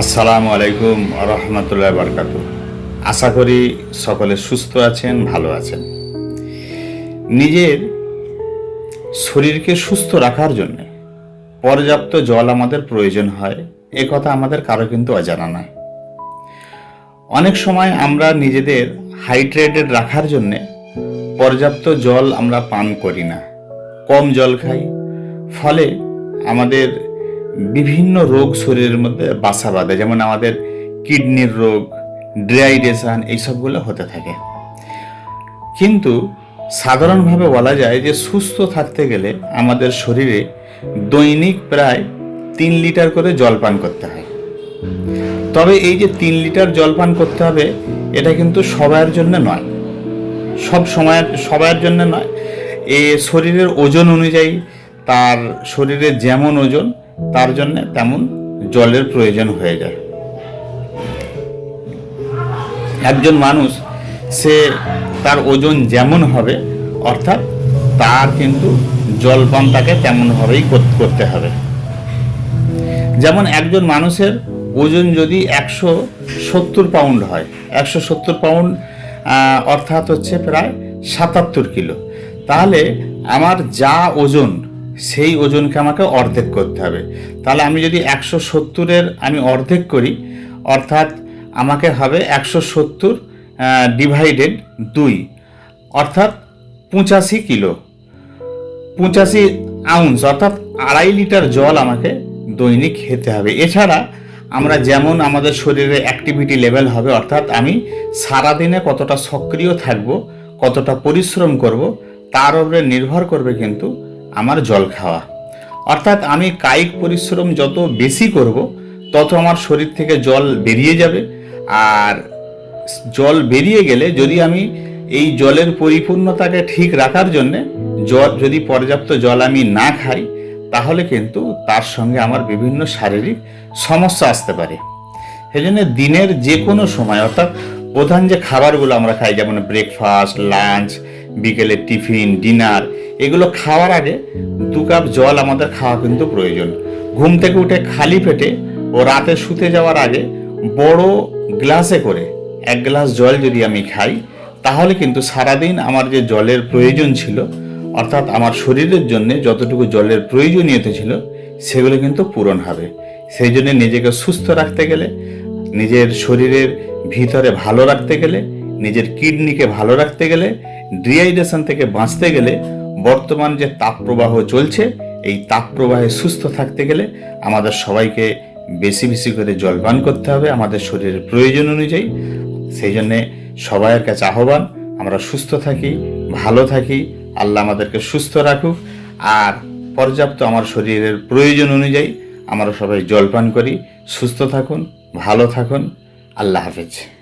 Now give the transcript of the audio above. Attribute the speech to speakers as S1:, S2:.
S1: আসসালামু আলাইকুম রহমতুল্লাহ বারকাত আশা করি সকলে সুস্থ আছেন, ভালো আছেন। নিজের শরীরকে সুস্থ রাখার জন্য পর্যাপ্ত জল আমাদের প্রয়োজন হয়, এ কথা আমাদের কারও কিন্তু অজানা নয়। অনেক সময় আমরা নিজেদের হাইড্রেটেড রাখার জন্যে পর্যাপ্ত জল আমরা পান করি না। কম জল খাই, ফলে আমাদের বিভিন্ন রোগ শরীরের মধ্যে বাসা বাঁধে, যেমন আমাদের কিডনির রোগ ড্রাইডেশন এইসবগুলো হতে থাকে। কিন্তু সাধারণভাবে বলা যায় যে সুস্থ থাকতে গেলে আমাদের শরীরে দৈনিক প্রায় তিন লিটার করে জল পান করতে হয়। তবে এই যে তিন লিটার জল পান করতে হবে, এটা কিন্তু সবার জন্য নয়। সব সময়ের সবার জন্য নয়। এ শরীরের ওজন অনুযায়ী, তার শরীরের যেমন ওজন তার জন্য তেমন জলের প্রয়োজন হয়ে যায়। একজন মানুষ, সে তার ওজন যেমন হবে, অর্থাৎ তার কিন্তু জলপান তাকে তেমনভাবেই করতে হবে। যেমন একজন মানুষের ওজন যদি একশো সত্তর পাউন্ড হয়, একশো সত্তর পাউন্ড অর্থাৎ হচ্ছে প্রায় সাতাত্তর কিলো, তাহলে আমার যা ওজন সেই ওজনকে আমাকে অর্ধেক করতে হবে। তাহলে আমি যদি একশো সত্তরের আমি অর্ধেক করি, অর্থাৎ আমাকে হবে একশো সত্তর ডিভাইডেড দুই, অর্থাৎ পঁচাশি কিলো। পঁচাশি আউন্স অর্থাৎ আড়াই লিটার জল আমাকে দৈনিক খেতে হবে। এছাড়া আমরা যেমন আমাদের শরীরে অ্যাক্টিভিটি লেভেল হবে, অর্থাৎ আমি সারাদিনে কতটা সক্রিয় থাকব, কতটা পরিশ্রম করব, তার উপরে নির্ভর করবে কিন্তু আমার জল খাওয়া। অর্থাৎ আমি কায়িক পরিশ্রম যত বেশি করব, তত আমার শরীর থেকে জল বেরিয়ে যাবে। আর জল বেরিয়ে গেলে যদি আমি এই জলের পরিপূর্ণতাকে ঠিক রাখার জন্য জল, যদি পর্যাপ্ত জল আমি না খাই, তাহলে কিন্তু তার সঙ্গে আমার বিভিন্ন শারীরিক সমস্যা আসতে পারে। সেই জন্য দিনের যে কোনো সময়, অর্থাৎ প্রধান যে খাবারগুলো আমরা খাই, যেমন ব্রেকফাস্ট লাঞ্চ বিকেলে টিফিন ডিনার এগুলো খাওয়ার আগে দু কাপ জল আমাদের খাওয়া কিন্তু প্রয়োজন। ঘুম থেকে উঠে খালি পেটে ও রাতে শুতে যাওয়ার আগে বড় গ্লাসে করে এক গ্লাস জল যদি আমি খাই, তাহলে কিন্তু সারাদিন আমার যে জলের প্রয়োজন ছিল, অর্থাৎ আমার শরীরের জন্য যতটুকু জলের প্রয়োজনীয়তা ছিল, সেগুলো কিন্তু পূরণ হবে। সেই জন্য নিজেকে সুস্থ রাখতে গেলে, নিজের শরীরের ভিতরে ভালো রাখতে গেলে, নিজের কিডনিকে ভালো রাখতে গেলে, ডিহাইড্রেশন থেকে বাঁচতে গেলে বর্তমান যে তাপপ্রবাহ চলছে, এই তাপপ্রবাহে সুস্থ থাকতে গেলে আমাদের সবাইকে বেশি বেশি করে জল পান করতে হবে, আমাদের শরীরের প্রয়োজন অনুযায়ী। সেই জন্যে সবাইয়ের কাছে আহ্বান, আমরা সুস্থ থাকি, ভালো থাকি, আল্লাহ আমাদেরকে সুস্থ রাখুক। আর পর্যাপ্ত আমার শরীরের প্রয়োজন অনুযায়ী আমরা সবাই জল পান করি, সুস্থ থাকুন, ভালো থাকুন। আল্লাহ হাফেজ।